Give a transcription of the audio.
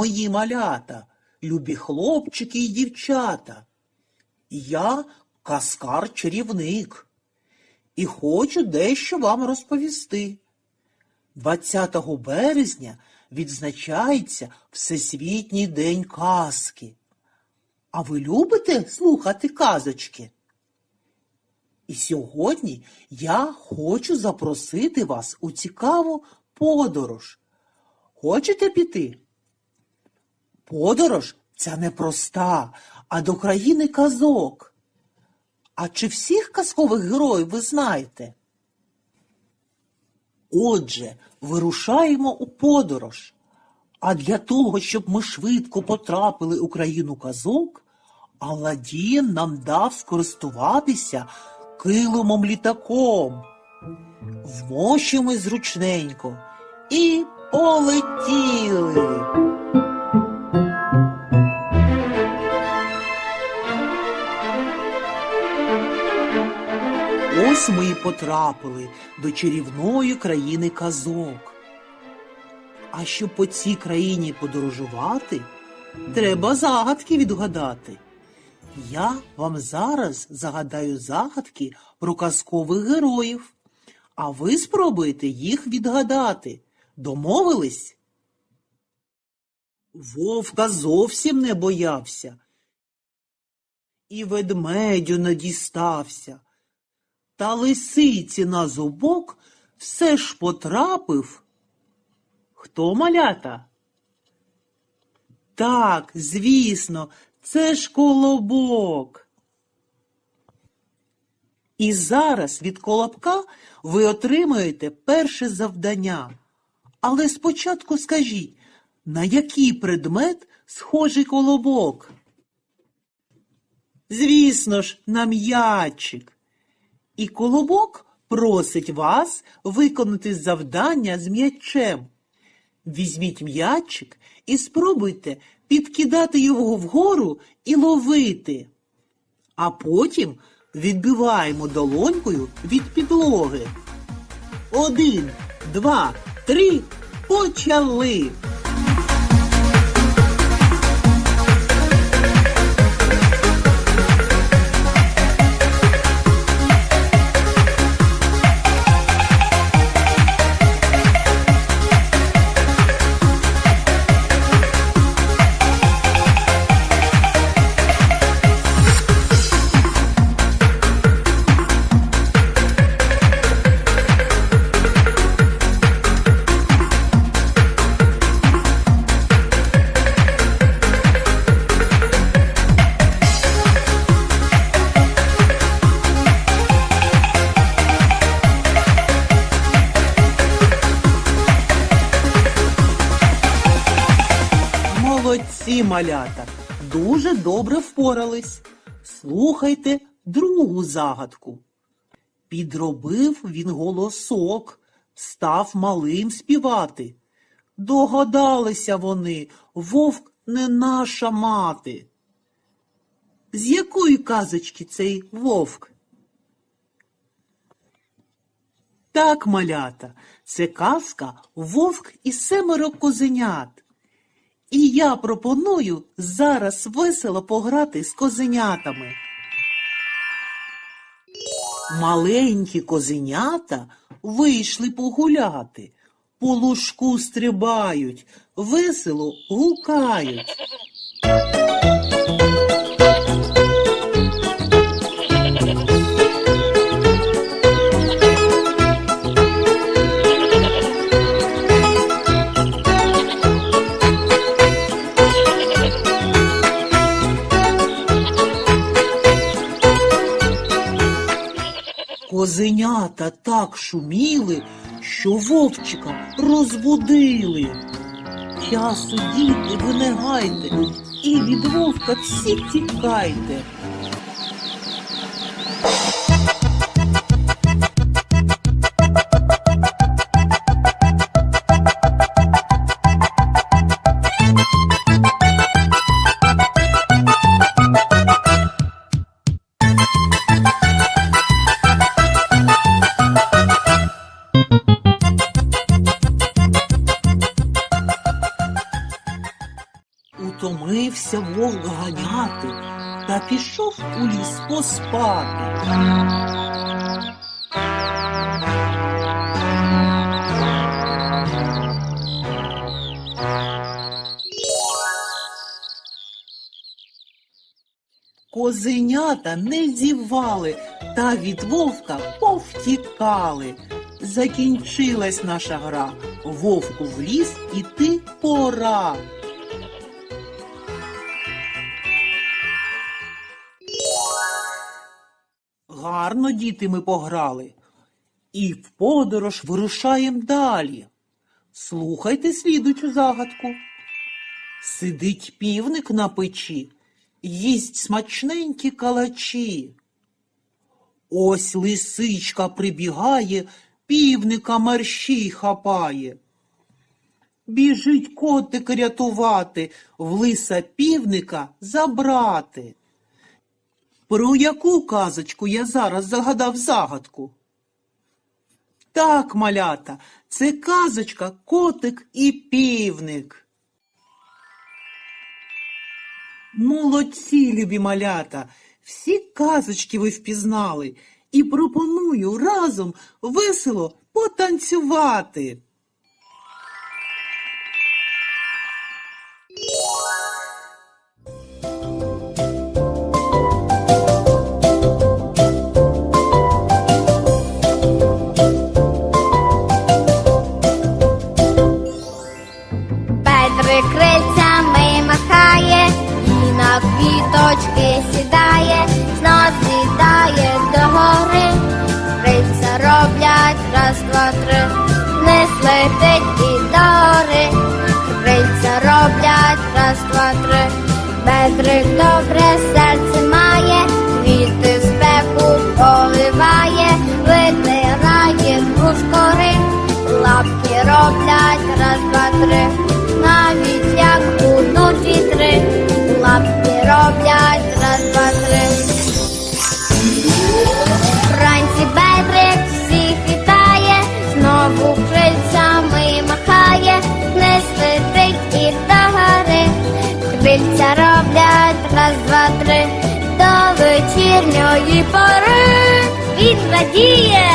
мої малята, любі хлопчики і дівчата. Я каскар-чарівник і хочу дещо вам розповісти. 20 березня відзначається Всесвітній день казки. А ви любите слухати казочки? І сьогодні я хочу запросити вас у цікаву подорож. Хочете піти? Подорож ця не проста, а до країни казок. А чи всіх казкових героїв ви знаєте? Отже, вирушаємо у подорож. А для того, щоб ми швидко потрапили у країну казок, Аладдін нам дав скористуватися килимом літаком. Вмощимо зручненько і полетіли. Ось ми і потрапили до чарівної країни казок. А щоб по цій країні подорожувати, треба загадки відгадати. Я вам зараз загадаю загадки про казкових героїв, а ви спробуйте їх відгадати. Домовились? Вовка зовсім не боявся. І ведмедю не дістався. Та лисиці на зубок все ж потрапив. Хто малята? Так, звісно, це ж колобок. І зараз від колобка ви отримаєте перше завдання. Але спочатку скажіть, на який предмет схожий колобок? Звісно ж, на м'ячик. І колобок просить вас виконати завдання з м'ячем. Візьміть м'ячик і спробуйте підкидати його вгору і ловити. А потім відбиваємо долонькою від підлоги. Один, два, три, почали! Малята, дуже добре впорались. Слухайте другу загадку. Підробив він голосок, став малим співати. Догадалися вони, вовк не наша мати. З якої казочки цей вовк? Так, малята, це казка Вовк і семеро козенят. І я пропоную зараз весело пограти з козенятами. Маленькі козенята вийшли погуляти, по лужку стрибають, весело гукають. Козенята так шуміли, що вовчика розбудили. Часу діти, ви не і від вовка всі тікайте. Кинувся вовк ганяти та пішов у ліс поспати. Козенята не зівали та від вовка повтікали. Закінчилась наша гра. Вовку в ліс іти пора. Гарно, діти, ми пограли. І в подорож вирушаємо далі. Слухайте слідучу загадку. Сидить півник на печі, їсть смачненькі калачі. Ось лисичка прибігає, півника мерщій хапає. Біжить котик рятувати, в лиса півника забрати. Про яку казочку я зараз загадав загадку? Так, малята, це казочка Котик і півник. Молодці, любі малята, всі казочки ви впізнали і пропоную разом весело потанцювати. На квіточки сідає, знов сідає до гори. Крильця роблять раз, два, три, не летить і до гори. Крильця роблять раз, два, три. Петрик добре серце має, квіти в спеку поливає, витирає гори, лапки роблять раз, два, три, до пори. Він радіє,